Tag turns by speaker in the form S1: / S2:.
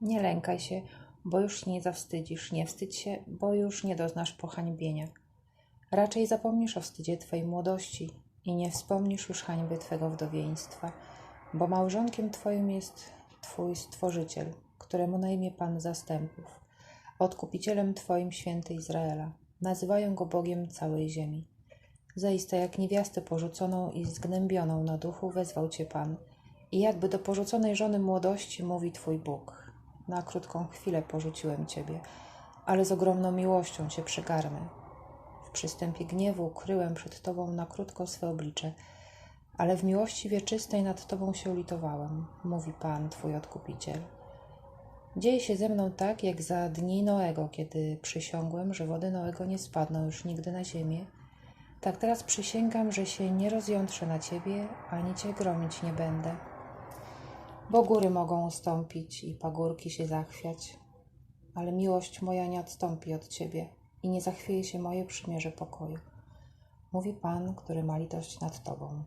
S1: Nie lękaj się, bo już nie zawstydzisz, nie wstydź się, bo już nie doznasz pohańbienia. Raczej zapomnisz o wstydzie Twej młodości i nie wspomnisz już hańby Twego wdowieństwa, bo małżonkiem Twoim jest Twój Stworzyciel, któremu na imię Pan Zastępów, odkupicielem Twoim święty Izraela. Nazywają Go Bogiem całej ziemi. Zaiste jak niewiastę porzuconą i zgnębioną na duchu wezwał Cię Pan i jakby do porzuconej żony młodości mówi Twój Bóg. Na krótką chwilę porzuciłem Ciebie, ale z ogromną miłością Cię przygarnę. W przystępie gniewu kryłem przed Tobą na krótko swe oblicze, ale w miłości wieczystej nad Tobą się ulitowałem, mówi Pan, Twój Odkupiciel. Dzieje się ze mną tak, jak za dni Noego, kiedy przysiągłem, że wody Noego nie spadną już nigdy na ziemię, tak teraz przysięgam, że się nie rozjątrzę na Ciebie, ani Cię gromić nie będę. Bo góry mogą ustąpić i pagórki się zachwiać, ale miłość moja nie odstąpi od Ciebie i nie zachwieje się moje przymierze pokoju. Mówi Pan, który ma litość nad Tobą.